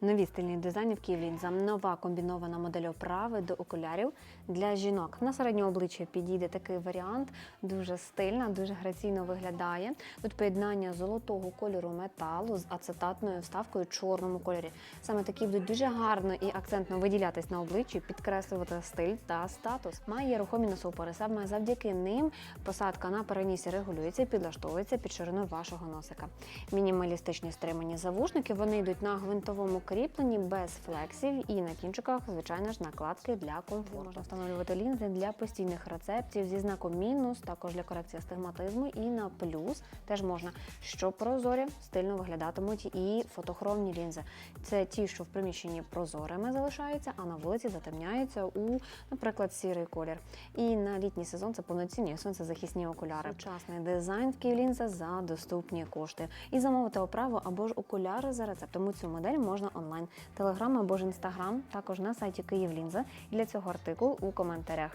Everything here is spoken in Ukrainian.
Нові стильні дизайни в Київлінза. Нова комбінована модель оправи до окулярів для жінок. На середнє обличчя підійде такий варіант. Дуже стильна, дуже граційно виглядає. Тут поєднання золотого кольору металу з ацетатною вставкою в чорному кольорі. Саме такі будуть дуже гарно і акцентно виділятись на обличчі, підкреслювати стиль та статус. Має рухомі носопори. Саме завдяки ним посадка на перенісі регулюється і підлаштовується під ширину вашого носика. Мінімалістичні стримані завушники. Вони йдуть на гвинтовому кріпленні без флексів і на кінчиках, звичайно ж, накладки для комфорту. Можна встановлювати лінзи для постійних рецептів зі знаком мінус, також для корекції астигматизму і на плюс теж можна, що прозорі стильно виглядатимуть і фотохромні лінзи. Це ті, що в приміщенні прозорими залишаються, а на вулиці затемняються у, наприклад, сірий колір. І на літній сезон це повноцінні сонцезахисні окуляри. Сучасний дизайн в Київлінза за доступні кошти. І замовити оправу або ж окуляри за рецептом. У цю модель можна онлайн, телеграм або ж інстаграм, також на сайті Київлінза. Для цього артикул у коментарях.